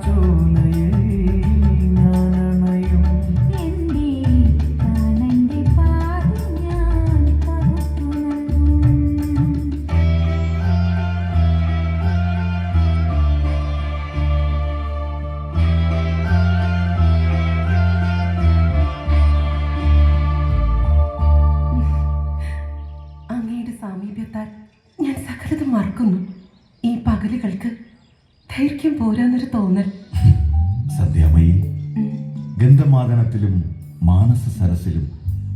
좀 പോരാന്നൊരു തോന്നൽ. സന്ധ്യാമയി ഗന്ധമാദനത്തിലും മാനസ സരസിലും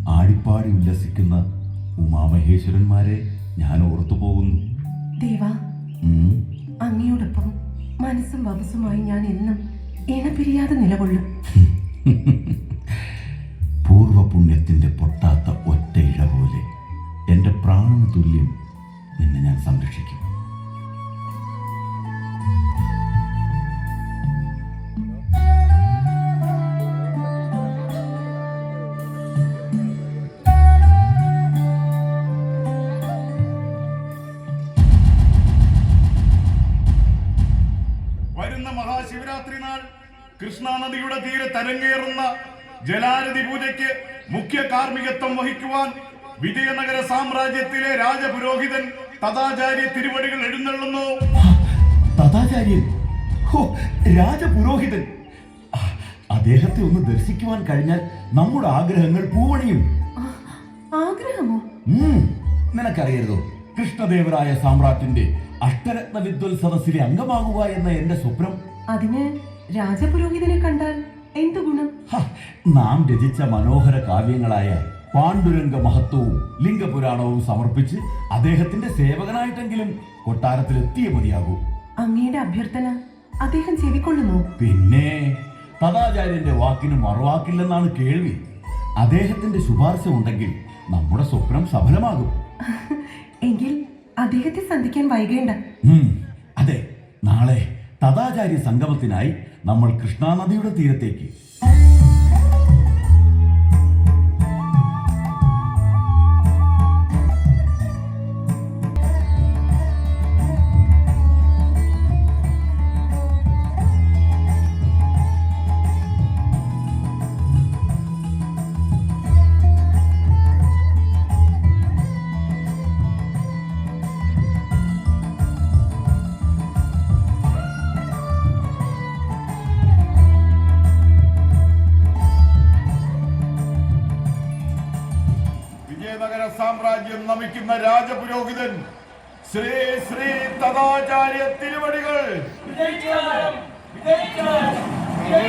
ആടിപ്പാടി ഉല്ലസിക്കുന്ന ഉമാമഹേശ്വരന്മാരെ ഞാൻ ഓർത്തു പോകുന്നു. ദേവ. അങ്ങയോടൊപ്പം മനസ്സും വമസുമായി ഞാൻ എന്നും ഇണപിരിയാതെ നിലകൊള്ളും. പൂർവപുണ്യത്തിന്റെ പൊട്ടാത്ത ഒറ്റ ഇഴ പോലെ എന്റെ പ്രാണന തുല്യം നിന്നെ ഞാൻ സംരക്ഷിക്കും. കൃഷ്ണാനദിയുടെ തീരെ തരങ്ങേറുന്ന ജലാരതി പൂജയ്ക്ക് മുഖ്യ കാർമ്മികത്വം വഹിക്കുവാൻ വിജയനഗര സാമ്രാജ്യത്തിലെ രാജപുരോഹിതൻ തഥാചാര്യ തിരുവടികൾ എഴുന്നള്ളുന്നു. തഥാചാര്യൻ രാജപുരോഹിതൻ. അദ്ദേഹത്തെ ഒന്ന് ദർശിക്കുവാൻ കഴിഞ്ഞാൽ നമ്മുടെ ആഗ്രഹങ്ങൾ പൂവണിയും. ആഗ്രഹമോ? നിനക്കറിയരുതോ കൃഷ്ണദേവരായ സാമ്രാട്ടിന്റെ അഷ്ടരത്ന വിദ്വൽ സദസ്സിലെ അംഗമാകുക എന്ന എന്റെ സ്വപ്നം? അതിന് രാജപുരോഹിതനെ കണ്ടാൽ എന്തു ഗുണം? നാം രചിച്ച മനോഹര കാവ്യങ്ങളായ പാണ്ഡുരംഗ മഹത്വവും ലിംഗപുരാണവും സമർപ്പിച്ച് അദ്ദേഹത്തിന്റെ സേവകനായിട്ടെങ്കിലും കൊട്ടാരത്തിൽ എത്തിയേ മതിയാകൂ. അങ്ങയുടെ അഭ്യർത്ഥന അദ്ദേഹം ചെവിക്കൊള്ളുമോ? പിന്നെ തഥാചാര്യന്റെ വാക്കിന് മറുവാക്കില്ലെന്നാണ് കേൾവി. അദ്ദേഹത്തിന്റെ ശുപാർശ ഉണ്ടെങ്കിൽ നമ്മുടെ സ്വപ്നം സഫലമാകും. എങ്കിൽ അദ്ദേഹത്തെ സന്ധിക്കാൻ വൈകേണ്ട. അതെ നാളെ തഥാചാര്യ സംഗമത്തിനായി നമ്മൾ കൃഷ്ണാനദിയുടെ തീരത്തേക്ക്. വിജയനഗര സാമ്രാജ്യം നമിക്കുന്ന രാജപുരോഹിതൻ ശ്രീ ശ്രീ തഥാചാര്യ തിരുവടികൾ. ഏ,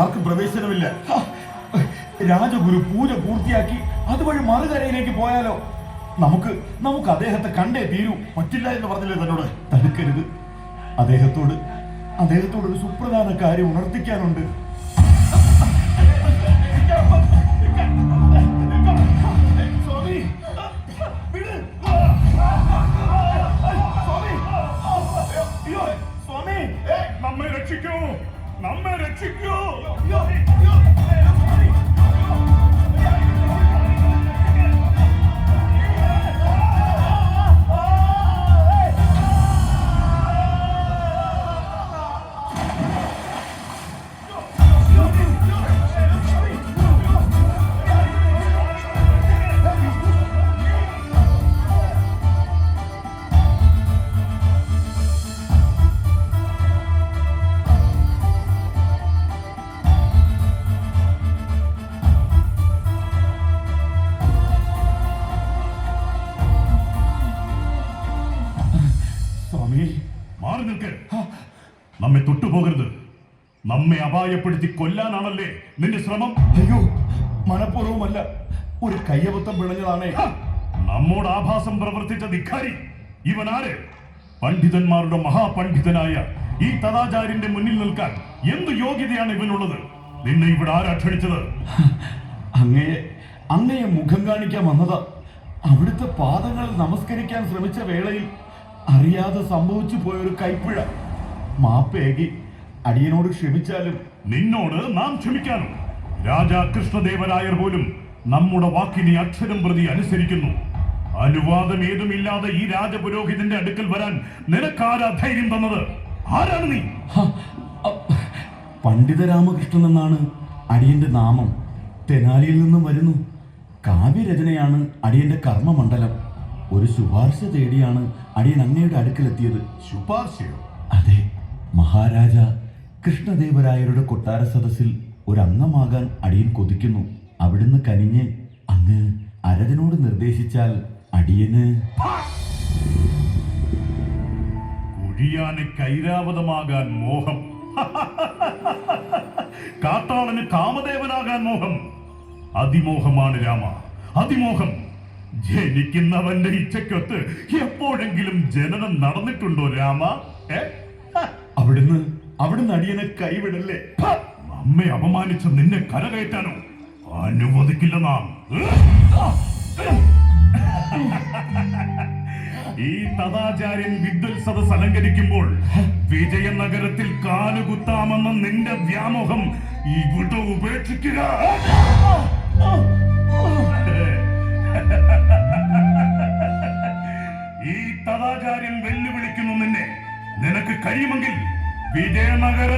ആർക്കും പ്രവേശനമില്ല. രാജഗുരു പൂജ പൂർത്തിയാക്കി അതുവഴി മറുകരയിലേക്ക് പോയാലോ? നമുക്ക് നമുക്ക് അദ്ദേഹത്തെ കണ്ടേ തീരൂ. പറ്റില്ല എന്ന് പറഞ്ഞില്ലേ തന്നോട്? തടുക്കരുത്. അദ്ദേഹത്തോട് അദ്ദേഹത്തോട് ഒരു സുപ്രധാന കാര്യം ഉണർത്തിക്കാനുണ്ട്. നമ്മെ രക്ഷിക്കൂ. നമ്മെ രക്ഷിക്കൂ. തൊട്ടുപോകരുത്. നമ്മെ അപായപ്പെടുത്തി കൊല്ലാനാണല്ലേ നിന്റെ ശ്രമം? അയ്യോ മനഃപൂർവമല്ല. ഒരു കയ്യബദ്ധം പിണഞ്ഞതാണേ. ഹ! നമ്മോട് ആഭാസം പ്രവർത്തിച്ച ധിക്കാരി ഇവനാര് പണ്ഡിതന്മാരുടെ മഹാപണ്ഡിതനായ ഈ തഥാചാര്യന്റെ മുന്നിൽ നിൽക്കാൻ എന്ത് യോഗ്യതയാണ് ഇവനുള്ളത്? നിന്നെ ഇവിടെ ആരാ ക്ഷണിച്ചത്? അങ്ങയെ അങ്ങയെ മുഖം കാണിക്കാൻ വന്നതാ. അവിടുത്തെ പാദങ്ങൾ നമസ്കരിക്കാൻ ശ്രമിച്ച വേളയിൽ അറിയാതെ സംഭവിച്ചു പോയൊരു കൈപ്പിഴ. മാപ്പേകി അടിയനോട് ക്ഷമിച്ചാലും നിന്നോട് നാം ക്ഷമിക്കാനും. രാജാ കൃഷ്ണദേവരായർ പോലും നമ്മുടെ വാക്കിനെ അക്ഷരം പ്രതി അനുസരിക്കുന്നു. അനുവാദം ഏതുമില്ലാതെ ഈ രാജപുരോഹിതന്റെ അടുക്കൽ വരാൻ നിനക്കാരാ ധൈര്യം തന്നത്? ആരാണ് നീ? പണ്ഡിത രാമകൃഷ്ണൻ എന്നാണ് അടിയന്റെ നാമം. തെനാലിയിൽ നിന്നും വരുന്നു. കാവ്യരചനയാണ് അടിയന്റെ കർമ്മമണ്ഡലം. ഒരു ശുപാർശ തേടിയാണ് അടിയൻ അങ്ങയുടെ അടുക്കലെത്തിയത് ശുപാർശയോ? മഹാരാജ കൃഷ്ണദേവരായരുടെ കൊട്ടാര സദസ്സിൽ ഒരു അംഗമാകാൻ അടിയൻ കൊതിക്കുന്നു. അവിടുന്ന് കനിഞ്ഞ് അങ്ങ് അരതിനോട് നിർദ്ദേശിച്ചാൽ അടിയന് കുഴിയാന് കൈരാവതമാകാൻ മോഹം. കാട്ടാളന് കാമദേവനാകാൻ മോഹം. അതിമോഹമാണ് രാമ. അതിമോഹം. ജനിക്കുന്നവന്റെ ഇച്ഛയ്ക്കൊത്ത് എപ്പോഴെങ്കിലും ജനനം നടന്നിട്ടുണ്ടോ രാമ? ഏ? അവിടുന്ന് അവിടുന്ന് അടിയനെ കൈവിടല്ലേ? അമ്മയെ അപമാനിച്ച് നിന്നെ കരകയറ്റാനോ? അനുവദിക്കില്ല നാം ഈ തഥാചാര്യൻ വിദ്വത്സദസ് അലങ്കരിക്കുമ്പോൾ വിജയനഗരത്തിൽ കാലുകുത്താമെന്ന നിന്റെ വ്യാമോഹം ഇവിടെ ഉപേക്ഷിക്കുക. ഈ തഥാചാര്യൻ വെല്ലുവിളിക്കുന്നു നിന്നെ. നിനക്ക് കഴിയുമെങ്കിൽ വിജയനഗര